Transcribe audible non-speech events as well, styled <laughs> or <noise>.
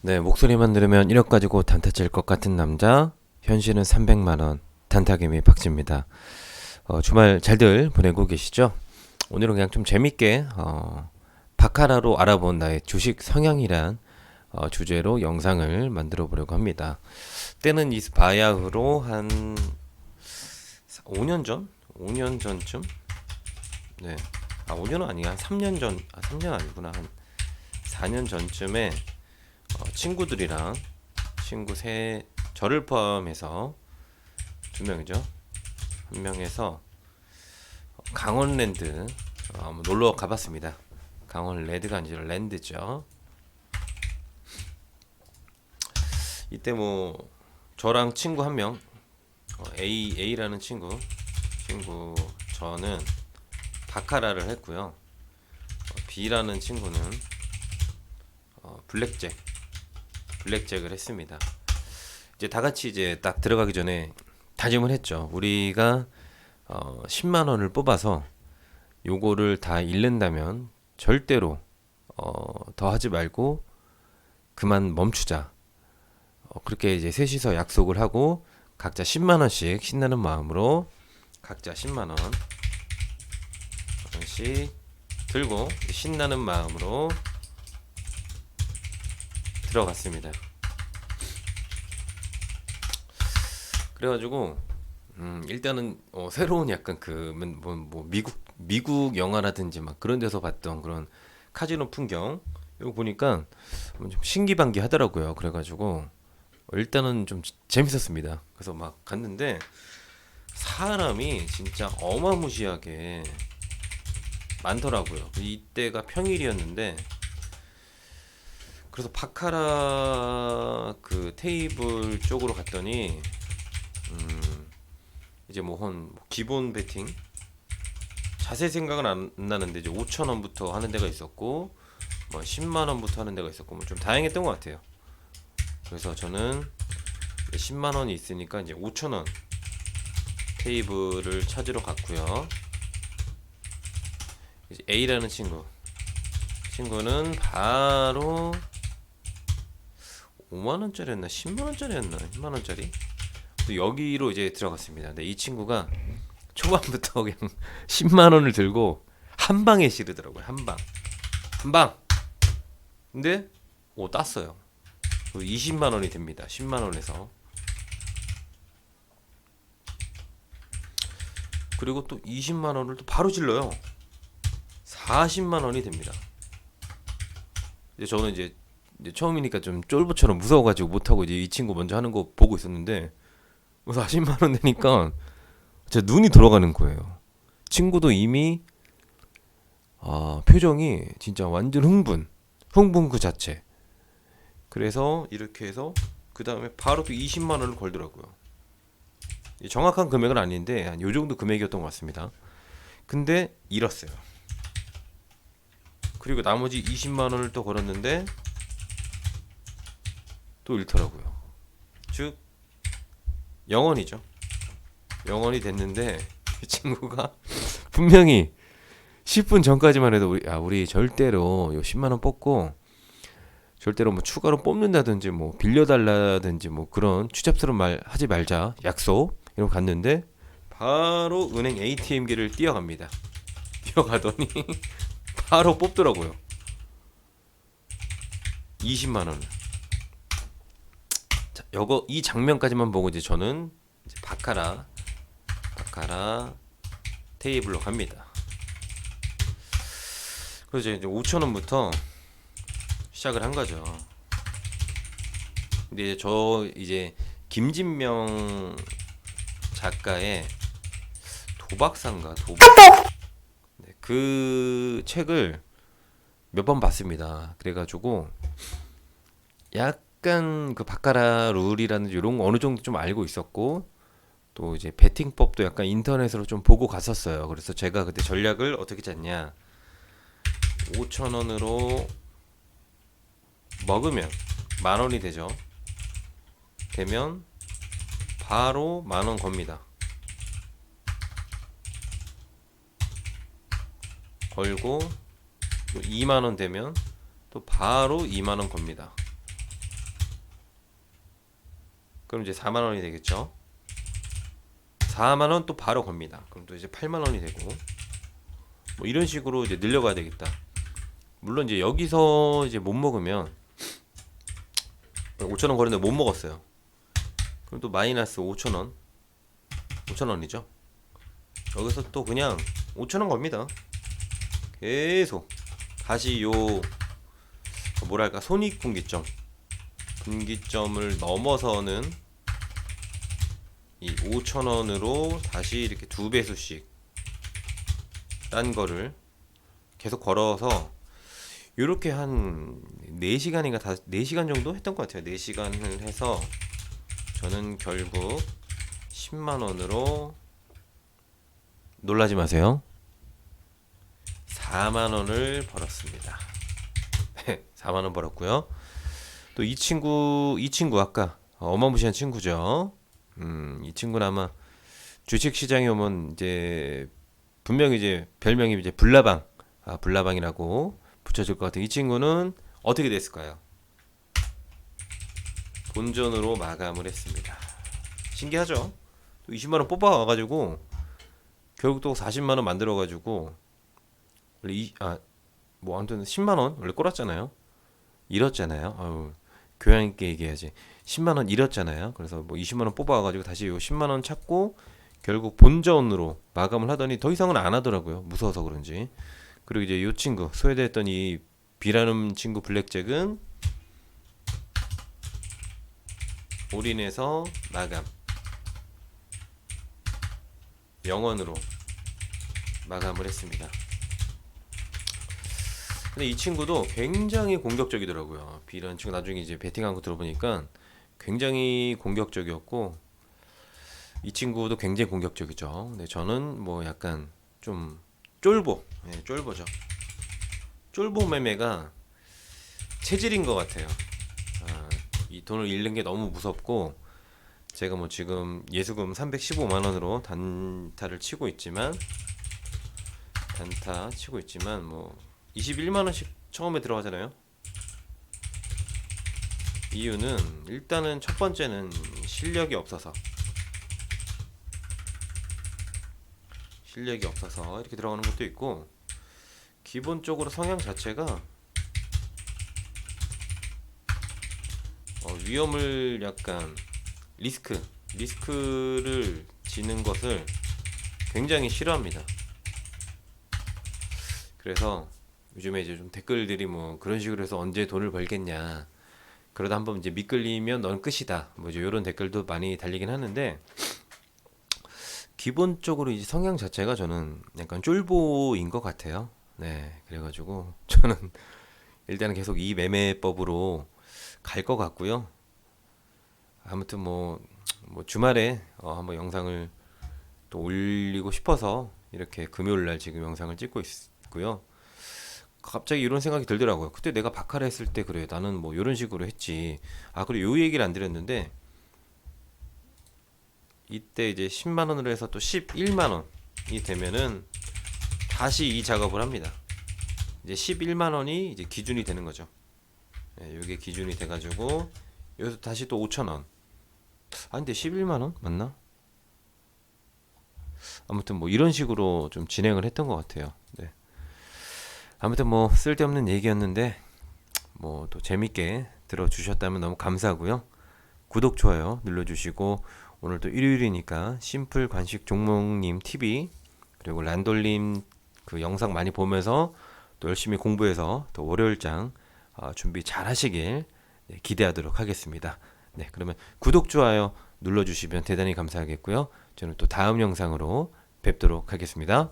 네, 목소리만 들으면 1억 가지고 단타 칠 것 같은 남자. 현실은 300만 원. 단타개미 박지입니다. 어, 주말 잘들 보내고 계시죠? 오늘은 그냥 좀 재밌게 어, 바카라로 알아본 나의 주식 성향이란 어, 주제로 영상을 만들어 보려고 합니다. 때는 이 바야흐로 한 5년 전? 5년 전쯤? 네. 아, 5년은 아니야. 한 3년 전. 아, 3년 아니구나. 한 4년 전쯤에 어, 친구들이랑 친구 세 저를 포함해서 두 명이죠. 한 명에서 어, 강원랜드 어, 놀러 가봤습니다. 강원 레드가 아니라 랜드죠. 이때 뭐 저랑 친구 한 명, 어, A A라는 친구, 친구 저는 바카라를 했고요. 어, B라는 친구는 어, 블랙잭, 블랙잭을 했습니다. 이제 다 같이 이제 딱 들어가기 전에 다짐을 했죠. 우리가 어, 10만 원을 뽑아서 요거를 다 잃는다면 절대로 어, 더 하지 말고 그만 멈추자. 어, 그렇게 이제 셋이서 약속을 하고 각자 10만 원씩 신나는 마음으로 각자 10만 원 원씩 들고 신나는 마음으로 들어갔습니다. 그래가지고 음, 일단은 어, 새로운 약간 그 뭐, 뭐 미국 미국 영화라든지 막 그런 데서 봤던 그런 카지노 풍경 이거 보니까 좀 신기반기 하더라고요. 그래가지고 일단은 좀 재밌었습니다. 그래서 막 갔는데 사람이 진짜 어마무시하게 많더라고요. 이때가 평일이었는데 그래서 바카라 그 테이블 쪽으로 갔더니 음 이제 뭐 한 기본 베팅 자세히 생각은 안 나는데 이제 5천 원부터 하는 데가 있었고 뭐 10만 원부터 하는 데가 있었고 뭐 좀 다양했던 것 같아요. 그래서 저는 10만 원이 있으니까 이제 5천 원 테이블을 찾으러 갔고요. 이제 A라는 친구 친구는 바로 5만 원짜리였나 10만 원짜리였나 10만 원짜리 또 여기로 이제 들어갔습니다. 근데 이 친구가 초반부터 <laughs> 그냥 10만 원을 들고 한 방에 시르더라고요. 한 방. 한 방. 근데 오 땄어요. 20만 원이 됩니다. 10만 원에서. 그리고 또 20만 원을 또 바로 질러요. 40만 원이 됩니다. 이제 저는 이제, 이제 처음이니까 좀 쫄보처럼 무서워가지고 못하고 이제 이 친구 먼저 하는 거 보고 있었는데 40만 원 되니까 제 눈이 돌아가는 거예요. 친구도 이미 아, 표정이 진짜 완전 흥분, 흥분 그 자체. 그래서 이렇게 해서 그 다음에 바로 또 20만 원을 걸더라고요. 이 정확한 금액은 아닌데 한 요 정도 금액이었던 것 같습니다. 근데 잃었어요. 그리고 나머지 20만 원을 또 걸었는데 또 잃더라고요. 즉 영원이죠. 영원이 됐는데 이 친구가 <laughs> 분명히 10분 전까지만 해도 우리 아 우리 절대로 요 10만 원 뽑고 절대로 뭐 추가로 뽑는다든지 뭐 빌려달라든지 뭐 그런 추잡스러운 말 하지 말자 약속 이러고 갔는데 바로 은행 ATM기를 뛰어갑니다. <laughs> 뛰어가더니 <laughs> 바로 뽑더라고요. 20만 원을. 자, 요거 이 장면까지만 보고 이제 저는 이제 바카라 바카라 테이블로 갑니다. 그래서 이제 5천 원부터 시작을 한 거죠. 근데 저 이제 김진명 작가의 도박상가 도박 네, 그 책을 몇 번 봤습니다. 그래가지고 약 간 그 바카라 룰이라는 이런 거 어느 정도 좀 알고 있었고 또 이제 베팅법도 약간 인터넷으로 좀 보고 갔었어요. 그래서 제가 그때 전략을 어떻게 짰냐? 5천 원으로 먹으면 만 원이 되죠. 되면 바로 만 원 겁니다. 걸고 또 2만 원 되면 또 바로 2만 원 겁니다. 그럼 이제 4만 원이 되겠죠. 4만 원 또 바로 겁니다. 그럼 또 이제 8만 원이 되고 뭐 이런 식으로 이제 늘려가야 되겠다. 물론 이제 여기서 이제 못 먹으면 5천 원 거리는데 못 먹었어요. 그럼 또 마이너스 5천 원, 5천 원이죠. 여기서 또 그냥 5천 원 겁니다. 계속 다시 요 뭐랄까 손익 분기점 분기점을 넘어서는 이 5천 원으로 다시 이렇게 두 배수씩 딴 거를 계속 걸어서 이렇게 한 4시간인가 다 4시간 정도 했던 것 같아요. 4시간을 해서 저는 결국 10만 원으로 놀라지 마세요. 4만 원을 벌었습니다. <laughs> 4만 원 벌었고요. 또 이 친구 이 친구 아까 어마무시한 친구죠. 음, 이 친구는 아마 주식 시장에 오면 이제 분명히 이제 별명이 이제 불나방 아 불나방이라고 붙여줄 것 같은 이 친구는 어떻게 됐을까요? 본전으로 마감을 했습니다. 신기하죠? 또 20만 원 뽑아 와가지고 결국 또 40만 원 만들어 가지고 원래 이 아 뭐 아무튼 10만 원 원래 꼴았잖아요. 잃었잖아요. 아유 교양 있게 얘기해야지. 10만 원 잃었잖아요. 그래서 뭐 20만 원 뽑아 가지고 다시 요 10만 원 찾고 결국 본전으로 마감을 하더니 더 이상은 안 하더라고요. 무서워서 그런지. 그리고 이제 요 친구 소외됐던 이 비라는 친구 블랙잭은 올인해서 마감. 영원으로 마감을 했습니다. 근데 이 친구도 굉장히 공격적이더라고요. B라는 친구 나중에 이제 베팅한 거 들어보니까 굉장히 공격적이었고 이 친구도 굉장히 공격적이죠. 근데 저는 뭐 약간 좀 쫄보, 예, 쫄보죠. 쫄보 매매가 체질인 것 같아요. 아, 이 돈을 잃는 게 너무 무섭고 제가 뭐 지금 예수금 315만 원으로 단타를 치고 있지만 단타 치고 있지만 뭐 21만 원씩 처음에 들어가잖아요. 이유는 일단은 첫 번째는 실력이 없어서 실력이 없어서 이렇게 들어가는 것도 있고 기본적으로 성향 자체가 어, 위험을 약간 리스크 리스크를 지는 것을 굉장히 싫어합니다. 그래서 요즘에 이제 좀 댓글들이 뭐 그런 식으로 해서 언제 돈을 벌겠냐 그러다 한번 이제 미끌리면 넌 끝이다 뭐 이제 이런 댓글도 많이 달리긴 하는데 기본적으로 이제 성향 자체가 저는 약간 쫄보인 것 같아요. 네, 그래가지고 <laughs> 저는 일단은 계속 이 매매법으로 갈 것 같고요. 아무튼 뭐, 뭐 주말에 어, 한번 영상을 또 올리고 싶어서 이렇게 금요일 날 지금 영상을 찍고 있고요. 갑자기 이런 생각이 들더라고요. 그때 내가 바카라 했을 때 그래 나는 뭐 이런 식으로 했지. 아 그리고 요 얘기를 안 드렸는데 이때 이제 10만 원으로 해서 또 11만 원이 되면은 다시 이 작업을 합니다. 이제 11만 원이 이제 기준이 되는 거죠. 예, 이게 기준이 돼가지고 여기서 다시 또 5천 원. 아 근데 11만 원 맞나? 아무튼 뭐 이런 식으로 좀 진행을 했던 것 같아요. 네. 아무튼 뭐 쓸데없는 얘기였는데 뭐 또 재밌게 들어주셨다면 너무 감사하고요. 구독 좋아요 눌러주시고 오늘 또 일요일이니까 심플 관식 종목님 TV 그리고 란돌님 그 영상 많이 보면서 또 열심히 공부해서 또 월요일장 어, 준비 잘 하시길 네, 기대하도록 하겠습니다. 네, 그러면 구독 좋아요 눌러주시면 대단히 감사하겠고요. 저는 또 다음 영상으로 뵙도록 하겠습니다.